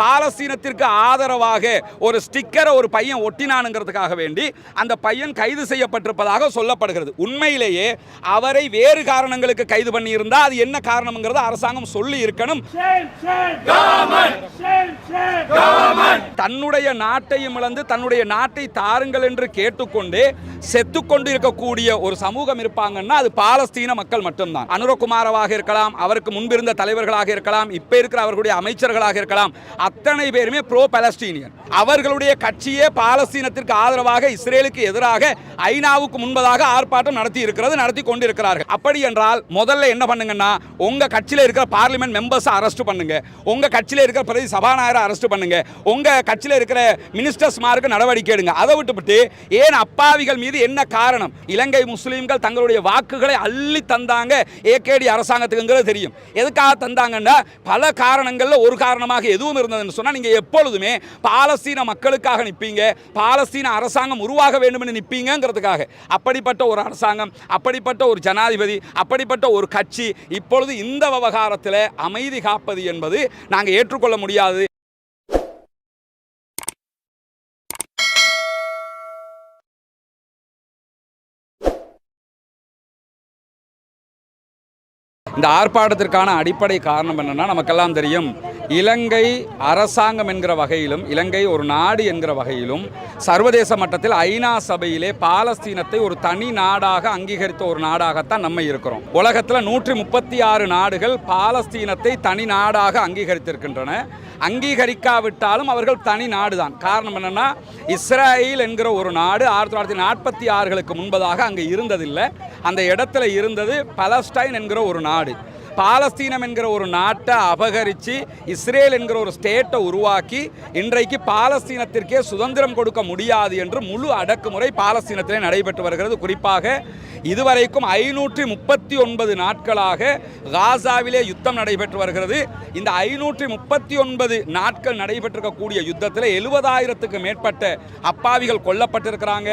பாலஸ்தீனத்திற்கு ஆதரவாக ஒரு ஸ்டிக்கரை ஒரு பையன் ஒட்டினானுங்கிறதுக்காக வேண்டி அந்த பையன் கைது செய்யப்பட்டிருப்பதாக சொல்லப்படுகிறது. உண்மையிலேயே அவரை வேறு காரணங்களுக்கு கைது பண்ணி அது என்ன காரணம்ங்கிறத அரசாங்கம் சொல்லி இருக்கணும். தன்னுடைய நாட்டையும் இழந்து தன்னுடைய நாட்டை தாருங்கள் என்று கேட்டுக்கொண்டு செத்துக்கொண்டு இருக்கக்கூடிய ஒரு சமூகம் இருப்பாங்கன்னா அது பாலஸ்தீன மக்கள் மட்டும்தான். அனுரகுமாரவாக இருக்கலாம் அவருக்கு முன்பிருந்த தலைவர்களாக இருக்கலாம் இப்ப இருக்கிற அவர்களுடைய அமைச்சர்களாக இருக்கலாம் அத்தனை பேருமே ப்ரோ பலஸ்டீனியன் அவர்களுடைய கட்சியே பாலஸ்தீனத்திற்கு ஆதரவாக இஸ்ரேலுக்கு எதிராக ஐநாவுக்கு முன்பதாக ஆர்ப்பாட்டம் நடத்தி இருக்கிறது நடத்தி கொண்டிருக்கிறார்கள். அப்படி என்றால் முதல்ல என்ன பண்ணுங்கன்னா உங்க கட்சியில் இருக்கிற பார்லிமெண்ட் மெம்பர்ஸ் அரெஸ்ட் பண்ணுங்க. உங்க கட்சியில் இருக்கிற பிரதி சபாநாயகரை அரெஸ்ட் பண்ணுங்க. உங்க கட்சியில் இருக்கிற மினிஸ்டர்ஸ் மாருக்கு நடவடிக்கை எடுங்க. அதை விட்டுவிட்டு ஏன் அப்பாவிகள் மீது என்ன காரணம்? இலங்கை முஸ்லீம்கள் தங்களுடைய வாக்குகளை அள்ளி தந்தாங்க ஏகேடி அரசாங்கத்துக்குங்கிறது தெரியும். எதுக்காக தந்தாங்கன்னா பல காரணங்களில் ஒரு காரணமாக எதுவும் இருந்தது இருந்ததுன்னு சொன்னா நீங்க எப்பொழுதுமே பாலஸ்தீன மக்களுக்காக நிற்பீங்க பாலஸ்தீன அரசாங்கம் உருவாக வேண்டும் என்று அப்படிப்பட்ட ஒரு அரசாங்கம் அப்படிப்பட்ட ஒரு ஜனாதிபதி அப்படிப்பட்ட ஒரு கட்சி இப்பொழுது இந்த விவகாரத்தில் அமைதி காப்பது என்பது நாங்கள் ஏற்றுக்கொள்ள முடியாது. இந்த ஆர்ப்பாட்டத்திற்கான அடிப்படை காரணம் என்னன்னா நமக்கெல்லாம் தெரியும். இலங்கை அரசாங்கம் என்கிற வகையிலும் இலங்கை ஒரு நாடு என்கிற வகையிலும் சர்வதேச மட்டத்தில் ஐநா சபையிலே பாலஸ்தீனத்தை ஒரு தனி நாடாக அங்கீகரித்த ஒரு நாடாகத்தான் நம்ம இருக்கிறோம். உலகத்தில் நூற்றி முப்பத்தி ஆறு நாடுகள் பாலஸ்தீனத்தை தனி நாடாக அங்கீகரித்திருக்கின்றன. அங்கீகரிக்காவிட்டாலும் அவர்கள் தனி நாடு தான் காரணம் என்னென்னா இஸ்ரேல் என்கிற ஒரு நாடு ஆயிரத்தி தொள்ளாயிரத்தி நாற்பத்தி ஆறுகளுக்கு முன்பதாக அங்கே இருந்ததில்லை. அந்த இடத்துல இருந்தது பலஸ்டைன் என்கிற ஒரு நாடு. பாலஸ்தீனம் என்கிற ஒரு நாட்டை அபகரித்து இஸ்ரேல் என்கிற ஒரு ஸ்டேட்டை உருவாக்கி இன்றைக்கு பாலஸ்தீனத்திற்கே சுதந்திரம் கொடுக்க முடியாது என்று முழு அடக்குமுறை பாலஸ்தீனத்திலே நடைபெற்று வருகிறது. குறிப்பாக இதுவரைக்கும் ஐநூற்றி முப்பத்தி ஒன்பது நாட்களாக காசாவிலே யுத்தம் நடைபெற்று வருகிறது. இந்த ஐநூற்றி முப்பத்தி ஒன்பது நாட்கள் நடைபெற்றிருக்கக்கூடிய யுத்தத்தில் எழுபதாயிரத்துக்கு மேற்பட்ட அப்பாவிகள் கொல்லப்பட்டிருக்கிறாங்க.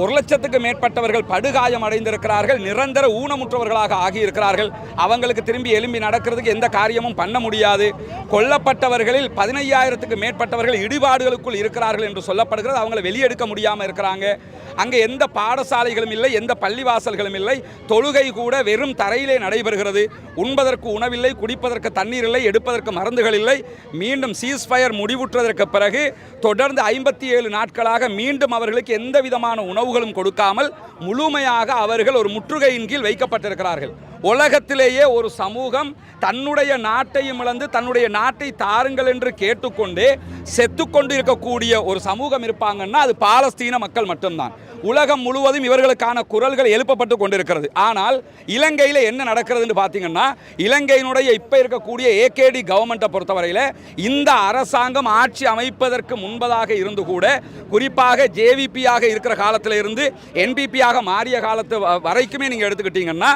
ஒரு லட்சத்துக்கு மேற்பட்டவர்கள் படுகாயம் அடைந்திருக்கிறார்கள் நிரந்தர ஊனமுற்றவர்களாக ஆகியிருக்கிறார்கள். அவங்களுக்கு திரும்பி எழும்பி நடக்கிறதுக்கு எந்த காரியமும் பண்ண முடியாது. கொல்லப்பட்டவர்களில் பதினையாயிரத்துக்கு மேற்பட்டவர்கள் இடிபாடுகளுக்குள் இருக்கிறார்கள் என்று சொல்லப்படுகிறது. அவங்களை வெளியெடுக்க முடியாமல் இருக்கிறாங்க. அங்கே எந்த பாடசாலைகளும் இல்லை எந்த பள்ளிவாசல்களும் இல்லை. தொழுகை கூட வெறும் தரையிலே நடைபெறுகிறது. உண்பதற்கு உணவில்லை குடிப்பதற்கு தண்ணீர் இல்லை எடுப்பதற்கு மருந்துகள் இல்லை. மீண்டும் சீஸ்ஃபயர் முடிவுற்றதற்கு பிறகு தொடர்ந்து ஐம்பத்தி ஏழு நாட்களாக மீண்டும் அவர்களுக்கு எந்த விதமான உணவுகளும் கொடுக்காமல் முழுமையாக அவர்கள் ஒரு முற்றுகையின் கீழ் வைக்கப்பட்டிருக்கிறார்கள். உலகத்திலேயே ஒரு சமூகம் தன்னுடைய நாட்டையும் இழந்து தன்னுடைய நாட்டை தாருங்கள் என்று கேட்டுக்கொண்டு செத்துக்கொண்டு இருக்கக்கூடிய ஒரு சமூகம் இருப்பாங்கன்னா அது பாலஸ்தீன மக்கள் மட்டும்தான். உலகம் முழுவதும் இவர்களுக்கான குரல்கள் எழுப்பப்பட்டு கொண்டிருக்கிறது. ஆனால் இலங்கையில் என்ன நடக்கிறதுன்னு பார்த்தீங்கன்னா இலங்கையினுடைய இப்போ இருக்கக்கூடிய ஏகேடி கவர்மெண்ட்டை பொறுத்தவரையில் இந்த அரசாங்கம் ஆட்சி அமைப்பதற்கு முன்பதாக இருந்து கூட குறிப்பாக ஜேவிபியாக இருக்கிற காலத்தில் இருந்து என்பிபியாக மாறிய காலத்து வ- வரைக்குமே நீங்கள் எடுத்துக்கிட்டீங்கன்னா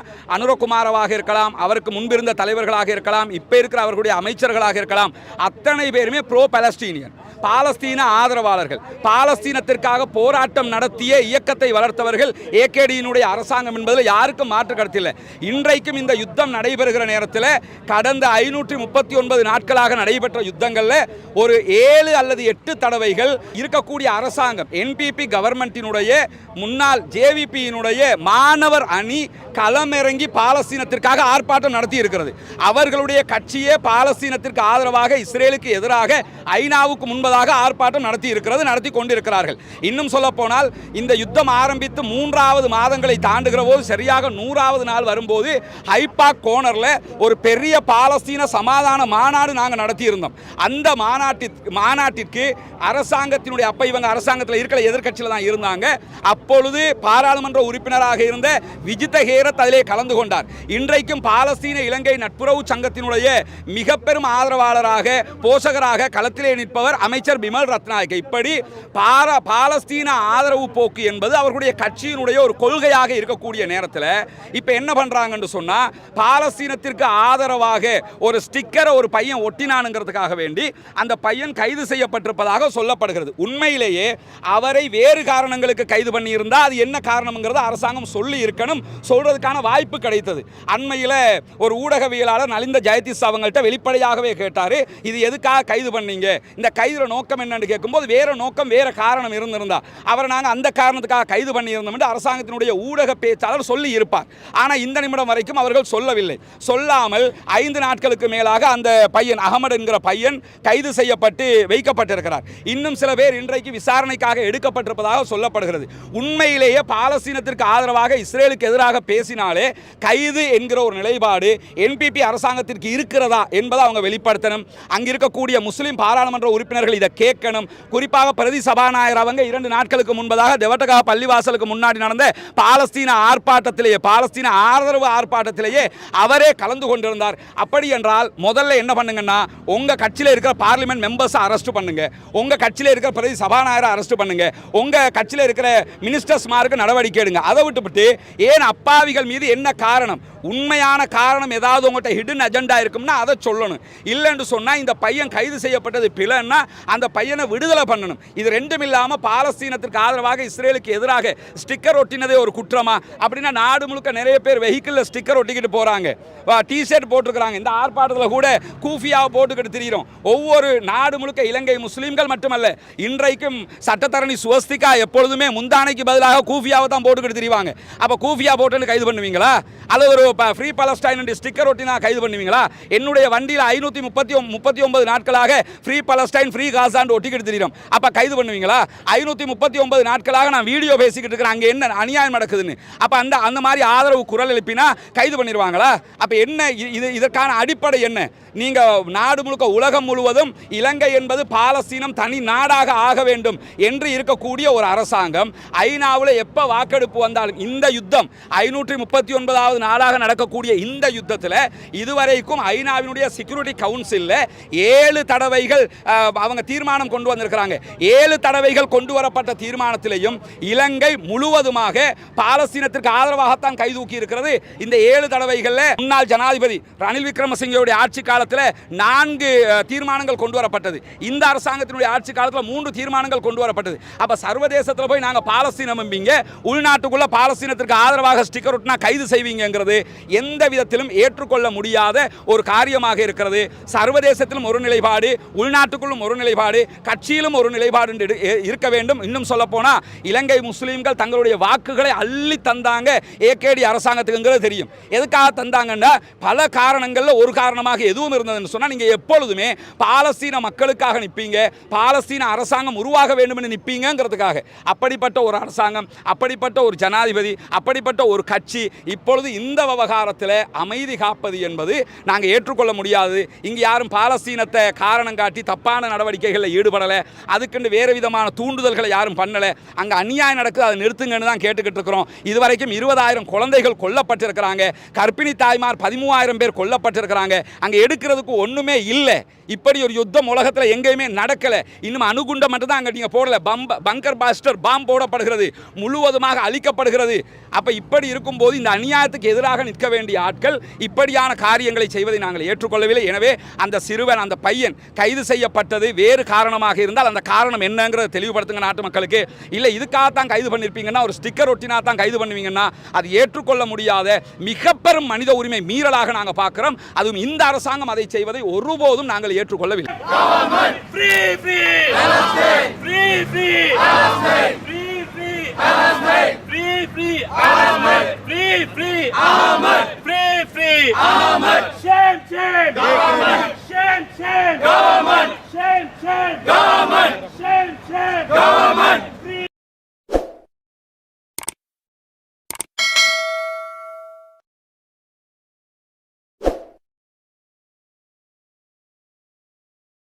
அனுரகுமாரவாக இருக்கலாம் அவருக்கு முன்பிருந்த தலைவர்களாக இருக்கலாம் இப்போ இருக்கிற அவர்களுடைய அமைச்சர்களாக இருக்கலாம். அத்தனை பேருமே ப்ரோ பலஸ்டீனியன் பாலஸ்தீன ஆதரவாளர்கள். பாலஸ்தீனத்திற்காக போராட்டம் நடத்திய இயக்கத்தை வளர்த்தவர்கள் ஏகேடியினுடைய அரசாங்கம் என்பதில் யாருக்கும் மாற்று கருத்தில்லை இன்றைக்கும் இந்த யுத்தம் நடைபெறுகிற நேரத்தில் கடந்த ஐநூற்றி முப்பத்தி ஒன்பது நாட்களாக நடைபெற்ற யுத்தங்களில் ஒரு ஏழு அல்லது எட்டு தடவைகள் இருக்கக்கூடிய அரசாங்கம் என்பிபி கவர்மெண்ட்டினுடைய முன்னாள் ஜேவிபியினுடைய மாணவர் அணி களமிறங்கி பாலஸ்தீனத்திற்காக ஆர்ப்பாட்டம் நடத்தி இருக்கிறது அவர்களுடைய கட்சியே பாலஸ்தீனத்திற்கு ஆதரவாக இஸ்ரேலுக்கு எதிராக ஐநாவுக்கு முன்பதாக ஆர்ப்பாட்டம் நடத்தி இருக்கிறது நடத்தி கொண்டிருக்கிறார்கள். இன்னும் சொல்ல போனால் இந்த யுத்தம் ஆரம்பித்து மூன்றாவது மாதங்களை தாண்டுகிற போது சரியாக நூறாவது நாள் வரும்போது ஹைபாக் கோனரில் ஒரு பெரிய பாலஸ்தீன சமாதான மாநாடு நாங்கள் நடத்தியிருந்தோம். அந்த மாநாட்டிற்கு மாநாட்டிற்கு அரசாங்கத்தினுடைய அப்ப இவங்க அரசாங்கத்தில் இருக்கிற எதிர்கட்சியில் தான் இருந்தாங்க. அப்பொழுது பாராளுமன்ற உறுப்பினராக இருந்த விஜித ஹேரத் அதிலே கலந்து கொண்டார். இன்றைக்கும் பாலஸ்தீன இலங்கை நட்புறவு சங்கத்தினுடைய மிக பெரும் ஆதரவாளராக போஷகராக களத்திலே நிற்பவர் அமைச்சர் பிமல் ரத்நாயக்க இப்படி பார பாலஸ்தீன ஆதரவு போக்கு என்பது அவர்களுடைய கட்சியினுடைய ஒரு கொள்கையாக இருக்கக்கூடிய நேரத்தில் இப்போ என்ன பண்ணுறாங்கன்னு சொன்னால் பாலஸ்தீனத்திற்கு ஆதரவாக ஒரு ஸ்டிக்கரை ஒரு பையன் ஒட்டினானுங்கிறதுக்காக வேண்டி அந்த பையன் கைது செய்யப்பட்டிருப்பதாக சொல்லப்படுகிறது. உண்மையிலேயே அவரை வேறு காரணங்களுக்கு கைது பண்ணியிருந்தால் அது என்ன காரணம்ங்கிறத அரசாங்கம் சொல்லி இருக்கணும் சொல்றதுக்கான வாய்ப்பு கிடைத்தது. அண்மையில் ஒரு ஊடகவியலாளர் நலிந்த ஜெயதீஷ் அவங்கள்ட்ட வெளிப்படையாகவே கேட்டார் இது எதுக்காக கைது பண்ணீங்க? இந்த கைதுல நோக்கம் என்னன்னு கேட்கும்போது வேறு நோக்கம் வேற காரணம் இருந்திருந்தா. அவரை நாங்கள் அந்த காரணத்துக்காக கைது பண்ணியிருந்தோம் என்று அரசாங்கத்தினுடைய ஊடக பேச்சாளர் சொல்லி இருப்பார். ஆனால் இந்த நிமிடம் வரைக்கும் அவர்கள் சொல்லவில்லை. சொல்லாமல் ஐந்து நாட்களுக்கு மேலாக அந்த பையன் அகமது என்கிற பையன் கைது செய்யப்பட்டு வைக்கப்பட்டிருக்கிறார். இன்னும் சில பேர் இன்றைக்கு விசாரணைக்காக எடுக்கப்பட்டிருப்பதாக சொல்லப்படுகிறது. உண்மையிலேயே பாலஸ்தீனத்திற்கு ஆதரவாக இஸ்ரேலுக்கு எதிராக பேசினாலே கைது என்கிற ஒரு நிலைப்பாடு என்பிபி அரசாங்கத்திற்கு இருக்கிறதா என்பதை அவங்க வெளிப்படுத்தணும். அங்கே இருக்கக்கூடிய முஸ்லீம் பாராளுமன்ற உறுப்பினர்கள் இதை கேட்கணும். குறிப்பாக பிரதி சபாநாயகர் அவங்க இரண்டு நாட்களுக்கு முன்பதாக தெவட்டகா பள்ளிவாசலுக்கு முன்னாடி நடந்த பாலஸ்தீன ஆர்ப்பாட்டத்திலேயே பாலஸ்தீன ஆதரவு ஆர்ப்பாட்டத்திலேயே அவரே கலந்து கொண்டிருந்தார். அப்படி என்றால் முதல்ல என்ன பண்ணுங்கன்னா உங்கள் கட்சியில் இருக்கிற பார்லிமெண்ட் மெம்பர்ஸை அரெஸ்ட் பண்ணுங்க. உங்கள் கட்சியில் இருக்கிற பிரதி சபாநாயகரை அரெஸ்ட் பண்ணுங்க. உங்கள் கட்சியில் இருக்கிற மினிஸ்டர்ஸ் மாருக்கு நடவடிக்கை எடுங்க. அதை விட்டுவிட்டு ஏன் அப்பாவிகள் மீது என்ன காரணம்? জানাম உண்மையான காரணம் ஏதாவது உங்கள்கிட்ட ஹிடன் அஜெண்டா இருக்கும்னா அதை சொல்லணும். இல்லைன்னு சொன்னால் இந்த பையன் கைது செய்யப்பட்டது பிழைன்னா அந்த பையனை விடுதலை பண்ணணும். இது ரெண்டும் இல்லாமல் பாலஸ்தீனத்திற்கு ஆதரவாக இஸ்ரேலுக்கு எதிராக ஸ்டிக்கர் ஒட்டினதே ஒரு குற்றமா? அப்படின்னா நாடு முழுக்க நிறைய பேர் வெஹிக்கிளில் ஸ்டிக்கர் ஒட்டிக்கிட்டு போகிறாங்க டிஷர்ட் போட்டிருக்கிறாங்க. இந்த ஆர்ப்பாட்டத்தில் கூட கூஃபியாவை போட்டுக்கிட்டு தெரியும் ஒவ்வொரு நாடு முழுக்க இலங்கை முஸ்லீம்கள் மட்டுமல்ல இன்றைக்கும் சட்டத்தரணி சுவஸ்திகா எப்பொழுதுமே முந்தானைக்கு பதிலாக கூஃபியாவை தான் போட்டுக்கிட்டு தெரிவாங்க. அப்போ கூஃபியா போட்டுன்னு கைது பண்ணுவீங்களா? அல்லது ஒரு ஃப்ரீ பலஸ்டைன் ஸ்டிக்கர் ஒட்டினா கைது பண்ணுவீங்களா? என்னுடைய வண்டியில் ஐநூற்றி முப்பத்தி முப்பத்தி ஒன்பது நாட்களாக ஃப்ரீ பலஸ்டைன் ஃப்ரீ காசான்னு ஒட்டிக்கிட்டு தெரியும் அப்போ கைது பண்ணுவீங்களா? ஐநூற்றி முப்பத்தி ஒன்பது நாட்களாக நான் வீடியோ பேசிக்கிட்டு இருக்கிறேன். அங்கே என்ன அநியாயம் நடக்குதுன்னு. அப்போ அந்த அந்த மாதிரி ஆதரவு குரல் எழுப்பினா கைது பண்ணிடுவாங்களா அப்போ என்ன இது இதற்கான அடிப்படை என்ன? நீங்கள் நாடு முழுக்க உலகம் முழுவதும் இலங்கை என்பது பாலஸ்தீனம் தனி நாடாக ஆக வேண்டும் என்று இருக்கக்கூடிய ஒரு அரசாங்கம் ஐநாவில் எப்போ வாக்கெடுப்பு வந்தாலும் இந்த யுத்தம் ஐநூற்றி முப்பத்தி ஒன்பதாவது நாளாக நடக்கக்கூடிய இந்த யுத்தத்தில் இதுவரைக்கும் ஐநாவினுடைய செக்யூரிட்டி கவுன்சிலில் ஏழு தடவைகள் அவங்க தீர்மானம் கொண்டு வந்திருக்கிறாங்க. ஏழு தடவைகள் கொண்டு வரப்பட்ட தீர்மானத்திலையும் இலங்கை முழுவதுமாக பாலஸ்தீனத்திற்கு ஆதரவாகத்தான் கைதூக்கி இருக்கிறது. இந்த ஏழு தடவைகளில் முன்னாள் ஜனாதிபதி ரணில் விக்ரமசிங்கவுடைய ஆட்சி காலத்தில் நான்கு தீர்மானங்கள் கொண்டு வரப்பட்டது. இந்த அரசாங்கத்தினுடைய ஆட்சி காலத்தில் மூன்று தீர்மானங்கள் கொண்டு வரப்பட்டது. அப்போ சர்வதேசத்தில் போய் நாங்கள் பாலஸ்தீனம் உள்நாட்டுக்குள்ள பாலஸ்தீனத்திற்கு ஆதரவாக ஸ்டிக்கர் ஒட்டினா கைது செய்வீங்கங்கிறது எந்த விதத்திலும் ஏற்றுக்கொள்ள முடியாத ஒரு காரியமாக இருக்கிறது. சர்வதேசத்திலும் ஒரு நிலைப்பாடு உள்நாட்டுக்குள்ளும் ஒரு நிலைப்பாடு கட்சியிலும் ஒரு நிலைப்பாடு இருக்க வேண்டும். இன்னும் சொல்லப்போனால் இலங்கை முஸ்லீம்கள் தங்களுடைய வாக்குகளை அள்ளி தந்தாங்க ஏகேடி அரசாங்கத்துக்குங்கிறது தெரியும். எதுக்காக தந்தாங்கன்னா பல காரணங்கள்ல ஒரு காரணமாக எதுவும் இருந்ததுன்னு சொன்னால் நீங்க எப்பொழுதுமே பாலஸ்தீன மக்களுக்காக நிற்பீங்க பாலஸ்தீன அரசாங்கம் உருவாக வேண்டும் என்று நிற்பீங்கிறதுக்காக அப்படிப்பட்ட ஒரு அரசாங்கம் அப்படிப்பட்ட ஒரு ஜனாதிபதி அப்படிப்பட்ட ஒரு கட்சி இப்பொழுது இந்த விவகாரத்தில் அமைதி காப்பது என்பது நாங்கள் ஏற்றுக்கொள்ள முடியாது. இங்கே யாரும் பாலஸ்தீனத்தை காரணம் காட்டி தப்பான நடவடிக்கைகளில் ஈடுபடலை. அதுக்குண்டு வேறு விதமான தூண்டுதல்களை யாரும் பண்ணலை. அங்கே அநியாயம் நடக்குது அதை நிறுத்துங்கன்னு தான் கேட்டுக்கிட்டு இருக்கிறோம். இதுவரைக்கும் இருபதாயிரம் குழந்தைகள் கொல்லப்பட்டிருக்கிறாங்க. கர்ப்பிணி தாய்மார் பதிமூவாயிரம் பேர் கொல்லப்பட்டிருக்கிறாங்க. அங்கே எடுக்கிறதுக்கு ஒன்றுமே இல்லை. இப்படி ஒரு யுத்தம் உலகத்தில் எங்கேயுமே நடக்கலை. இன்னும் அணுகுண்டம் மட்டும் தான் அங்கே நீங்கள் போடல. பம்ப பங்கர் பாஸ்டர் பாம் போடப்படுகிறது. முழுவதுமாக அழிக்கப்படுகிறது. அப்போ இப்படி இருக்கும்போது இந்த அநியாயத்துக்கு எதிராக நிற்க வேண்டிய ஆட்கள் இப்படியான காரியங்களை செய்வதை நாங்கள் ஏற்றுக்கொள்ளவில்லை எனவே அந்த சிறுவன் அந்த பையன் கைது செய்யப்பட்டது வேறு காரணமாக இருந்தால் அந்த காரணம் என்னங்கிறத தெளிவுபடுத்துங்க நாட்டு மக்களுக்கு இல்லை இதுக்காகத்தான் கைது பண்ணியிருப்பீங்கன்னா ஒரு ஸ்டிக்கர் ஒட்டினா தான் கைது பண்ணுவீங்கன்னா அது ஏற்றுக்கொள்ள முடியாத மிக பெரும் மனித உரிமை மீறலாக நாங்கள் பார்க்கிறோம் அதுவும் இந்த அரசாங்கம் அதை செய்வதை ஒருபோதும் நாங்கள் ஏற்றுக்கொள்ளவில்லை Free, free! Palestine! Free, free! Palestine! Free, free! Palestine! Ahmed! Free, free! Ahmed! Free, free! Ahmed! Shame, shame!